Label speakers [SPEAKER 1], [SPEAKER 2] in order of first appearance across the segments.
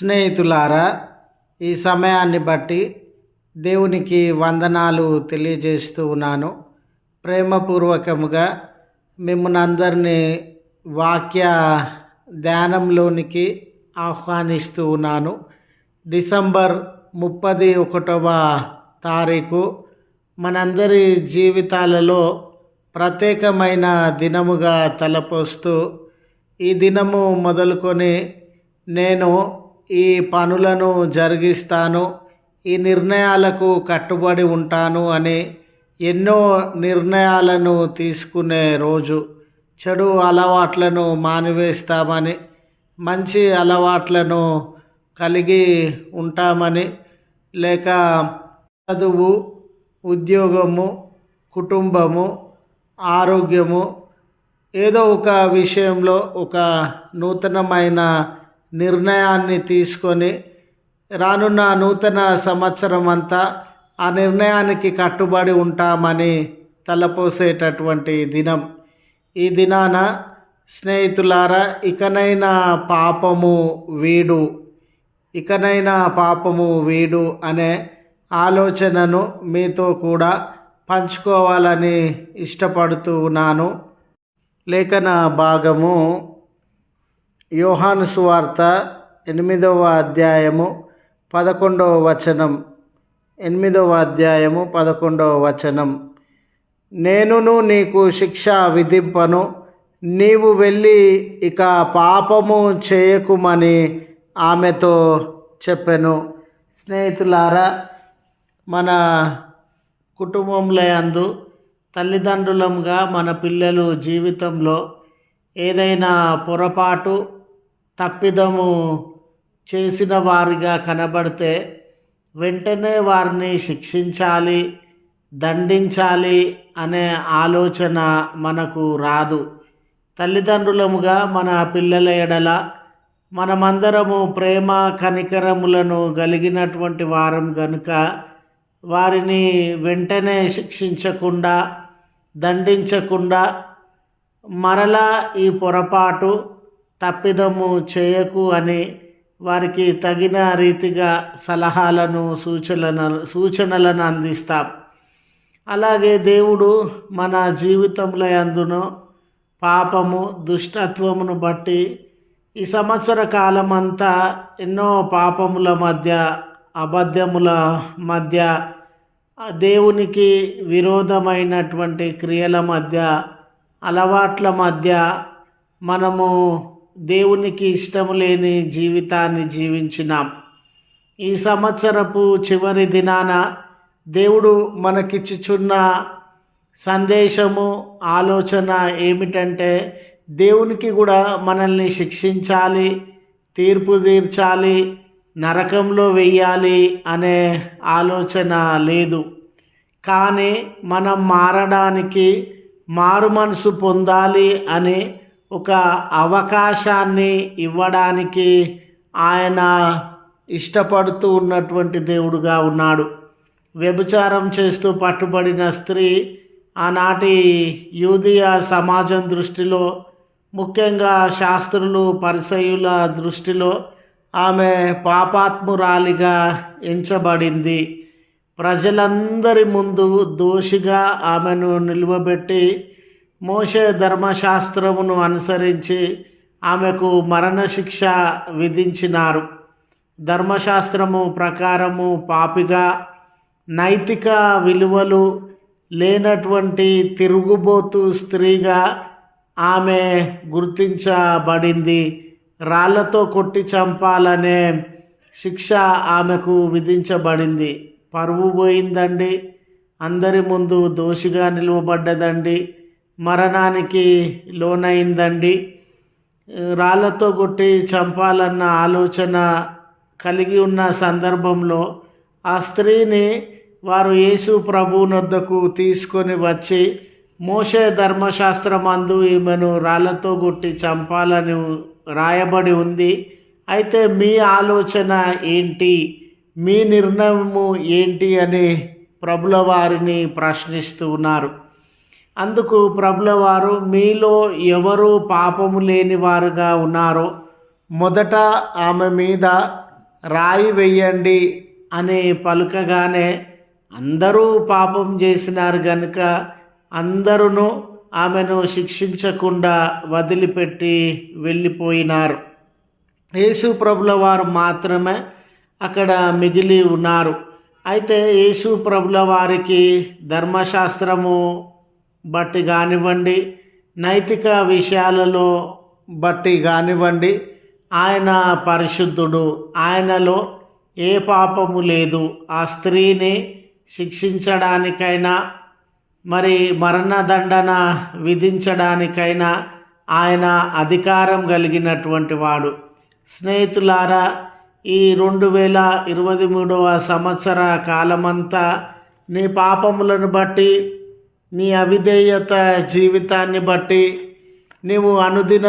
[SPEAKER 1] స్నేహితులారా ఈ సమయాన్ని బట్టి దేవునికి వందనాలు తెలియజేస్తూ ఉన్నాను. ప్రేమపూర్వకముగా మిమ్మల్ని అందరినీ వాక్య ధ్యానంలోనికి ఆహ్వానిస్తూ ఉన్నాను. డిసెంబర్ ముప్పది ఒకటవ తారీఖు మనందరి జీవితాలలో ప్రత్యేకమైన దినముగా తలపోస్తూ ఈ దినము మొదలుకొని నేను ఈ పనులను జరిగిస్తాను ఈ నిర్ణయాలకు కట్టుబడి ఉంటాను అని ఎన్నో నిర్ణయాలను తీసుకునే రోజు. చెడు అలవాట్లను మానివేస్తామని మంచి అలవాట్లను కలిగి ఉంటామని లేక చదువు ఉద్యోగము కుటుంబము ఆరోగ్యము ఏదో ఒక విషయంలో ఒక నూతనమైన నిర్ణయాన్ని తీసుకొని రానున్న నూతన సంవత్సరం అంతా ఆ నిర్ణయానికి కట్టుబడి ఉంటామని తలపోసేటటువంటి దినం. ఈ దినాన స్నేహితులారా ఇకనైనా పాపము వీడు ఇకనైనా పాపము వీడు అనే ఆలోచనను మీతో కూడా పంచుకోవాలని ఇష్టపడుతూ ఉన్నాను. లేఖన భాగము యోహాను సువార్త ఎనిమిదవ అధ్యాయము పదకొండవ వచనం. ఎనిమిదవ అధ్యాయము పదకొండవ వచనం. నేనును నీకు శిక్ష విధింపను నీవు వెళ్ళి ఇక పాపము చేయకుమని ఆమెతో చెప్పాను. స్నేహితులారా మన కుటుంబంలో అందు తల్లిదండ్రులంగా మన పిల్లలు జీవితంలో ఏదైనా పొరపాటు తప్పిదము చేసిన వారిగా కనబడితే వెంటనే వారిని శిక్షించాలి దండించాలి అనే ఆలోచన మనకు రాదు. తల్లిదండ్రులముగా మన పిల్లల ఎడల మనమందరము ప్రేమ కనికరములను కలిగినటువంటి వారం గనుక వారిని వెంటనే శిక్షించకుండా దండించకుండా మరలా ఈ పొరపాటు తప్పిదము చేయకు అని వారికి తగిన రీతిగా సలహాలను సూచనలను సూచనలను అందిస్తాం. అలాగే దేవుడు మన జీవితంలో అందును పాపము దుష్టత్వమును బట్టి ఈ సంవత్సర కాలమంతా ఎన్నో పాపముల మధ్య అబద్ధముల మధ్య దేవునికి విరోధమైనటువంటి క్రియల మధ్య అలవాట్ల మధ్య మనము దేవునికి ఇష్టం లేని జీవితాన్ని జీవించినాం. ఈ సంవత్సరపు చివరి దినాన దేవుడు మనకిచ్చుచున్న సందేశము ఆలోచన ఏమిటంటే దేవునికి కూడా మనల్ని శిక్షించాలి తీర్పు తీర్చాలి నరకంలో వెయ్యాలి అనే ఆలోచన లేదు. కానీ మనం మారడానికి మారు మనసు పొందాలి అని ఒక అవకాశాన్ని ఇవ్వడానికి ఆయన ఇష్టపడుతూ ఉన్నటువంటి దేవుడుగా ఉన్నాడు. వ్యభిచారం చేస్తూ పట్టుబడిన స్త్రీ ఆనాటి యూదియా సమాజం దృష్టిలో ముఖ్యంగా శాస్త్రులు పరిసయుల దృష్టిలో ఆమె పాపాత్మురాలిగా ఎంచబడింది. ప్రజలందరి ముందు దోషిగా ఆమెను నిలువబెట్టి మోషే ధర్మశాస్త్రమును అనుసరించి ఆమెకు మరణశిక్ష విధించినారు. ధర్మశాస్త్రము ప్రకారము పాపిగా నైతిక విలువలు లేనటువంటి తిరుగుబోతు స్త్రీగా ఆమె గుర్తించబడింది. రాళ్ళతో కొట్టి చంపాలనే శిక్ష ఆమెకు విధించబడింది. పరువు పోయిందండి. అందరి ముందు దోషిగా నిలువబడ్డదండి. మరణానికి లోనైందండి. రాళ్ళతో కొట్టి చంపాలన్న ఆలోచన కలిగి ఉన్న సందర్భంలో ఆ స్త్రీని వారు యేసు ప్రభునొద్దకు తీసుకొని వచ్చి మోషే ధర్మశాస్త్రమందు ఈమెను రాళ్ళతో కొట్టి చంపాలని రాయబడి ఉంది. అయితే మీ ఆలోచన ఏంటి? మీ నిర్ణయము ఏంటి? అని ప్రభుల వారిని ప్రశ్నిస్తూ ఉన్నారు. అందుకు ప్రభుల వారు మీలో ఎవరు పాపము లేని వారుగా ఉన్నారో మొదట ఆమె మీద రాయి వెయ్యండి అని పలుకగానే అందరూ పాపం చేసినారు గనుక అందరూ ఆమెను శిక్షించకుండా వదిలిపెట్టి వెళ్ళిపోయినారు. యేసు ప్రభుల వారు మాత్రమే అక్కడ మిగిలి ఉన్నారు. అయితే యేసు ప్రభుల వారికి ధర్మశాస్త్రము బట్టి కానివ్వండి. నైతిక విషయాలలో బట్టి కానివ్వండి. ఆయన పరిశుద్ధుడు. ఆయనలో ఏ పాపము లేదు. ఆ స్త్రీని శిక్షించడానికైనా మరి మరణదండన విధించడానికైనా ఆయన అధికారం కలిగినటువంటి వాడు. స్నేహితులారా ఈ రెండు వేల ఇరవై మూడవ సంవత్సర కాలమంతా నీ పాపములను బట్టి నీ అవిధేయత జీవితాన్ని బట్టి నీవు అనుదిన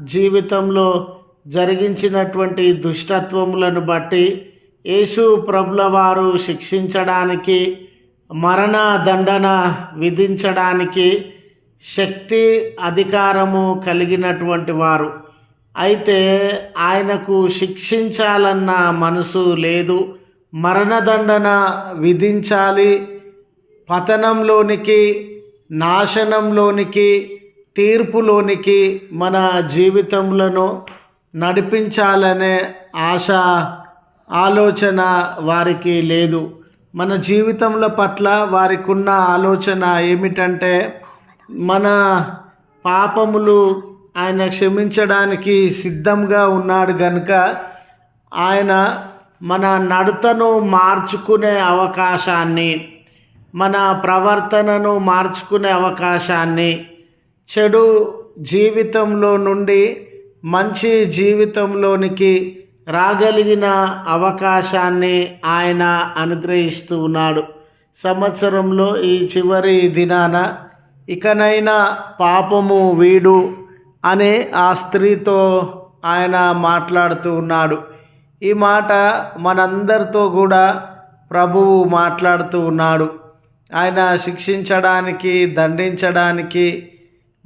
[SPEAKER 1] జీవితంలో జరిగించినటువంటి దుష్టత్వములను బట్టి యేసు ప్రభుల వారు శిక్షించడానికి మరణ దండన విధించడానికి శక్తి అధికారము కలిగినటువంటి వారు. అయితే ఆయనకు శిక్షించాలన్న మనసు లేదు మరణదండన విధించాలి పతనంలోనికి నాశనంలోనికి తీర్పులోనికి మన జీవితములను నడిపించాలనే ఆశ ఆలోచన వారికి లేదు. మన జీవితముల పట్ల వారికి ఉన్న ఆలోచన ఏమిటంటే మన పాపములు ఆయన క్షమించడానికి సిద్ధంగా ఉన్నాడు గనుక ఆయన మన నడతను మార్చుకునే అవకాశాన్ని మన ప్రవర్తనను మార్చుకునే అవకాశాన్ని చెడు జీవితంలో నుండి మంచి జీవితంలోనికి రాగలిగిన అవకాశాన్ని ఆయన అనుగ్రహిస్తూ ఉన్నాడు. సంవత్సరంలో ఈ చివరి దినాన ఇకనైనా పాపము వీడు అనే ఆ స్త్రీతో ఆయన మాట్లాడుతూ ఉన్నాడు. ఈ మాట మనందరితో కూడా ప్రభువు మాట్లాడుతూ ఉన్నాడు. ఆయన శిక్షించడానికి దండించడానికి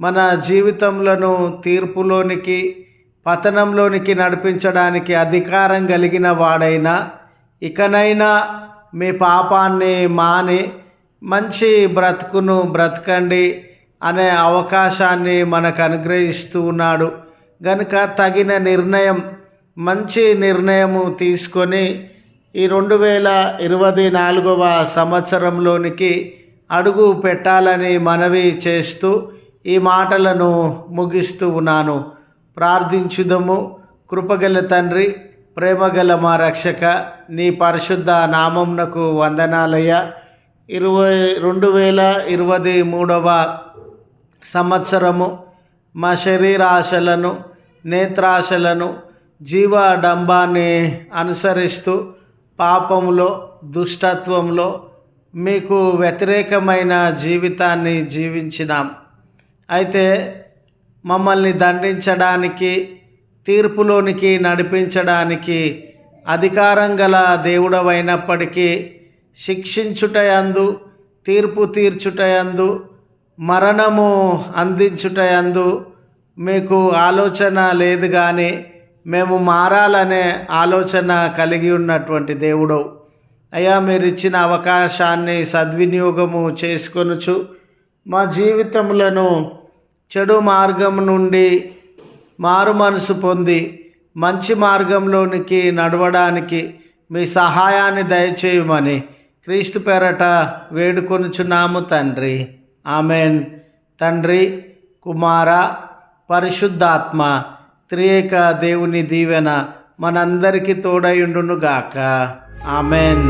[SPEAKER 1] మన జీవితంలో తీర్పులోనికి పతనంలోనికి నడిపించడానికి అధికారం కలిగిన వాడైనా ఇకనైనా మీ పాపాన్ని మాని మంచి బ్రతుకును బ్రతకండి అనే అవకాశాన్ని మనకు అనుగ్రహిస్తూ ఉన్నాడు. గనుక తగిన నిర్ణయం మంచి నిర్ణయము తీసుకొని ఈ రెండు వేల ఇరవై నాలుగవ సంవత్సరంలోనికి అడుగు పెట్టాలని మనవి చేస్తూ ఈ మాటలను ముగిస్తూ ఉన్నాను. ప్రార్థించుదము. కృపగల తండ్రి ప్రేమగల మా రక్షక నీ పరిశుద్ధ నామంనకు వందనాలయ్య. ఇరవై రెండు వేల ఇరవై మూడవ సంవత్సరము మా శరీరాశలను నేత్రాశలను జీవడంబాన్ని అనుసరిస్తూ పాపంలో దుష్టత్వంలో మీకు వ్యతిరేకమైన జీవితాన్ని జీవించినాం. అయితే మమ్మల్ని దండించడానికి తీర్పులోనికి నడిపించడానికి అధికారం గల దేవుడవైనప్పటికీ శిక్షించుటయందు తీర్పు తీర్చుటయందు మరణము అందించుటయందు మీకు ఆలోచన లేదు కానీ మేము మారాలనే ఆలోచన కలిగి ఉన్నటువంటి దేవుడు అయ్యా మీరు ఇచ్చిన అవకాశాన్ని సద్వినియోగము చేసుకొనుచు మా జీవితములను చెడు మార్గం నుండి మారు మనసు పొంది మంచి మార్గంలోనికి నడవడానికి మీ సహాయాన్ని దయచేయమని క్రీస్తు పేరట వేడుకొనుచున్నాము తండ్రి. ఆమెన్. తండ్రి కుమార పరిశుద్ధాత్మ త్రియేక దేవుని దీవెన మనందరికీ తోడయుండునుగాక ఆమెన్.